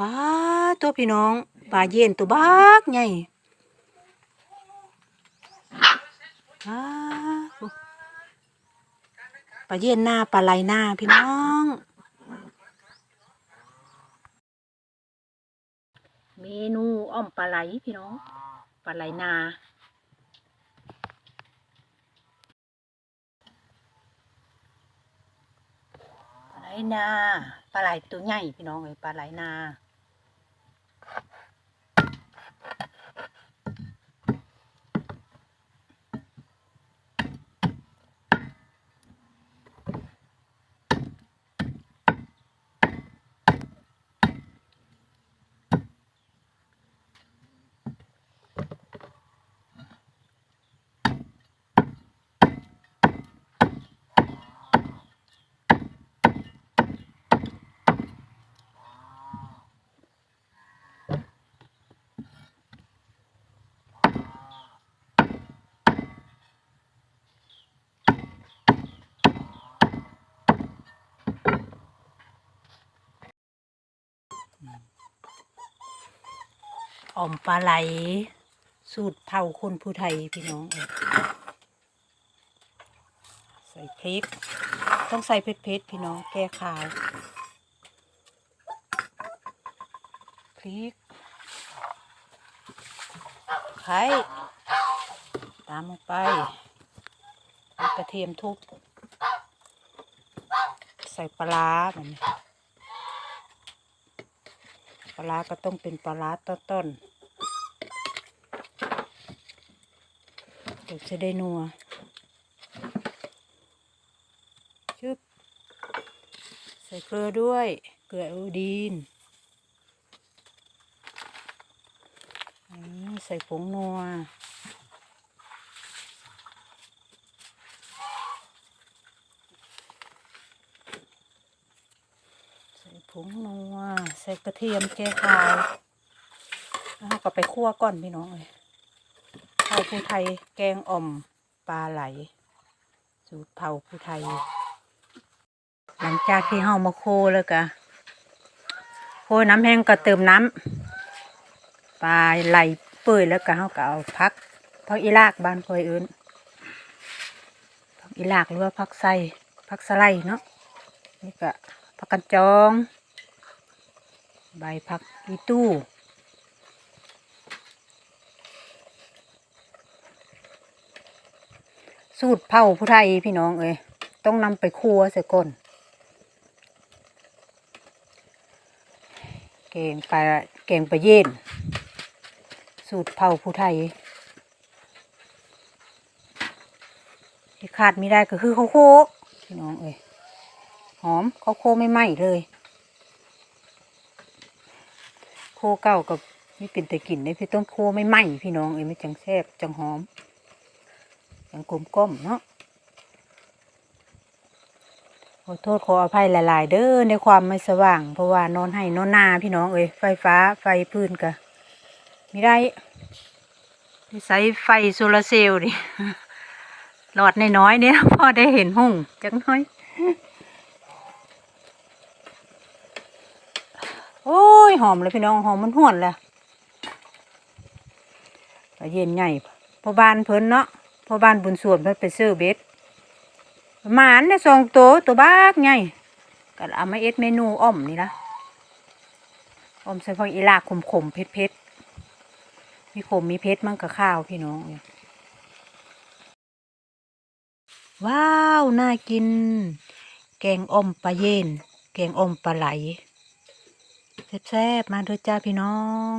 ปลาตัวพี่น้องปลาเย็นตัวบักใหญ่ปลาเย็นหน้าปลาไหลหน้าพี่น้องเมนูอ้อมปลาไหลพี่น้องปลาไหลนาปลาไหลนาปลาไหลตัวใหญ่พี่น้องเลยปลาไหลนา อ่อมปลาไหล สูตรเผาคนผู้ไทยพี่น้อง ใส่พริก ต้องใส่เผ็ดๆพี่น้องแก้ขาวพริกไข่ตามลงไปกระเทียมทุบใส่ปลาแบบนี้ปลาก็ต้องเป็นปลาร้าต้นๆ ดี๋ยวจะได้นัวชึบใส่เกลือด้วย เกลืออูดีนใส่ผงนัวใส่ผงนัวใส่กระเทียมแก้ขาวแล้วเราก็ไปคั่วก่อนพี่น้องเลย ข้าผู้ไทยแกงอ่อมปลาไหล สูตรเผาผู้ไทย หลังจากที่เฮามาโคแล้วก็โคน้ำแห้งก็เติมน้ำปลาไหลเปื่อยแล้วก็เฮาก็เอาพักพักอีลากบ้านคอยอื่นพักอีลากหรือว่าพักไส้พักสไลเนาะนี่ก็ผักกันจอง ใบผักอีตู้ สูตรเผาผู้ไทยพี่น้องเอ้ยต้องนำไปครัวเสียก่อนเก่งปเก่งปเย็นสูตรเผาผู้ไทยที่ขาดไม่ได้ก็คือข้าวโคพี่น้องเอ้ยหอมข้าวโคไม่ไหม้เลย โคเก่ากับนี่เป็นแต่กลิ่นเลยพี่ต้นโคไม่ไหม้พี่น้องเอ้ยไม่จังแซ่บจังหอม จังกลมก้มเนาะขอโทษขออภัยหลาย ๆ เด้อในความไม่สว่าง เพราะว่านอนให้นอนนาพี่น้องเอ้ยไฟฟ้าไฟพื้นกะไม่ได้ใช้ไฟโซลาร์เซลล์ดิหลอดน้อยๆเนี่ยพ่อได้เห็นหุ่งจังน้อย โอ้ย หอมเลยพี่น้องหอมมันห่วนและก็เย็นใหญ่พอบ้านเพิ่นเนาะ พอบ้านบุญส่วนเพิ่นไปซื้อเบ็ดหมานเนี่ยสองตัวตัวบ้ากไงก็เอามาเอ็ดเมนูอ้อมนี่ละอ้อมใส่พวกอีลากขมขมๆเผ็ดเผ็ดๆมีขมมีเผ็ดมั่งกับข้าวพี่น้องว้าว น่ากิน แกงอ่อมปลาเย็น แกงอ่อมปลาไหลแซ่บๆมาเถอะจ้าพี่น้อง